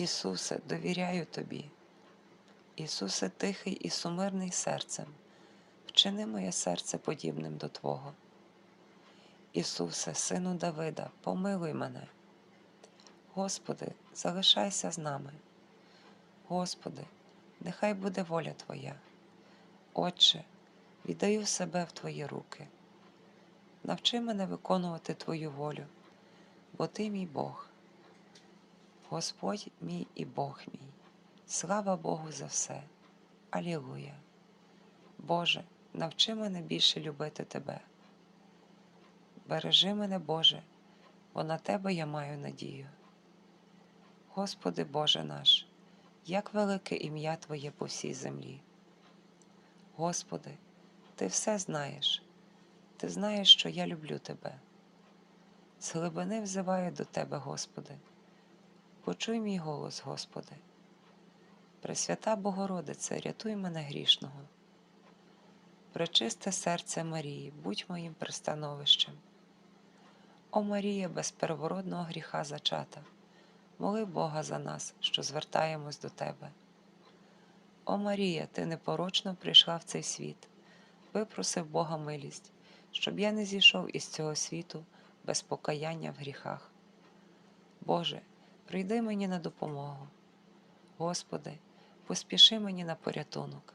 Ісусе, довіряю Тобі. Ісусе, тихий і сумирний серцем, вчини моє серце подібним до Твого. Ісусе, Сину Давида, помилуй мене. Господи, залишайся з нами. Господи, нехай буде воля Твоя. Отче, віддаю себе в Твої руки. Навчи мене виконувати Твою волю, бо Ти мій Бог. Господь мій і Бог мій. Слава Богу за все. Алілуя. Боже, навчи мене більше любити Тебе. Бережи мене, Боже, бо на Тебе я маю надію. Господи Боже наш, як велике ім'я Твоє по всій землі. Господи, Ти все знаєш, Ти знаєш, що я люблю Тебе. З глибини взиваю до Тебе, Господи. Почуй мій голос, Господи. Пресвята Богородице, рятуй мене грішного. Пречисте серце Марії, будь моїм пристановищем. О Марія, без первородного гріха зачата, моли Бога за нас, що звертаємось до Тебе. О Марія, Ти непорочно прийшла в цей світ, випросив Бога милість, щоб я не зійшов із цього світу без покаяння в гріхах. Боже, прийди мені на допомогу. Господи, поспіши мені на порятунок.